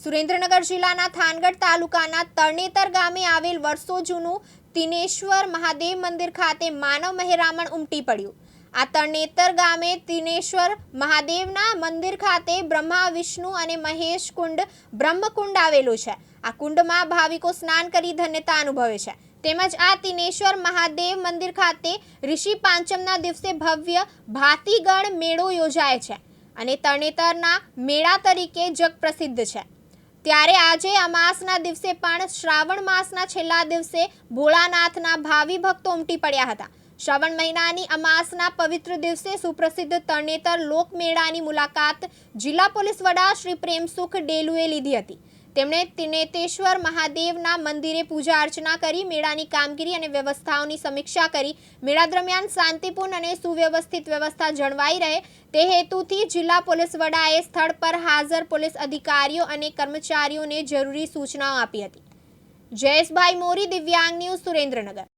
સુરેન્દ્રનગર જિલ્લાના થાનગઢ તાલુકાના તરણેતર ગામે આવેલ વર્ષો જૂનું તિનેશ્વર મહાદેવ મંદિર ખાતે માનવ મહેરામણ ઉમટી પડ્યું. આ તરણેતર ગામે તિનેશ્વર મહાદેવના મંદિર ખાતે બ્રહ્મા, વિષ્ણુ અને મહેશ કુંડ બ્રહ્મકુંડ આવેલું છે. આ કુંડમાં ભાવિકો સ્નાન કરી ધન્યતા અનુભવે છે. તેમજ આ તિનેશ્વર મહાદેવ મંદિર ખાતે ઋષિ પાંચમના દિવસે ભવ્ય ભાતીગણ મેળો યોજાય છે અને તરણેતરના મેળા તરીકે જગ પ્રસિદ્ધ છે. ત્યારે આજે અમાસના દિવસે પણ શ્રાવણ માસના છેલ્લા દિવસે ભોળાનાથના ભાવિ ભક્તો ઉમટી પડ્યા હતા. શ્રાવણ મહિનાની અમાસના પવિત્ર દિવસે સુપ્રસિદ્ધ તરણેતર લોકમેળાની મુલાકાત જિલ્લા પોલીસ વડા શ્રી પ્રેમસુખ ડેલુએ લીધી હતી. તેમણે તિનેતેશ્વર મહાદેવના મંદિરે પૂજા અર્ચના કરી, મેળાની કામગીરી અને વ્યવસ્થાઓની સમીક્ષા કરી. મેળા દરમિયાન શાંતિપૂર્ણ અને સુવ્યવસ્થિત વ્યવસ્થા જળવાઈ રહે. તે હેતુથી જિલ્લા પોલીસ વડાએ સ્થળ પર હાજર પોલીસ અધિકારીઓ અને કર્મચારીઓને જરૂરી સૂચનાઓ આપી હતી. જયેશભાઈ મોરી, દિવ્યાંગ ન્યૂઝ સુરેન્દ્રનગર.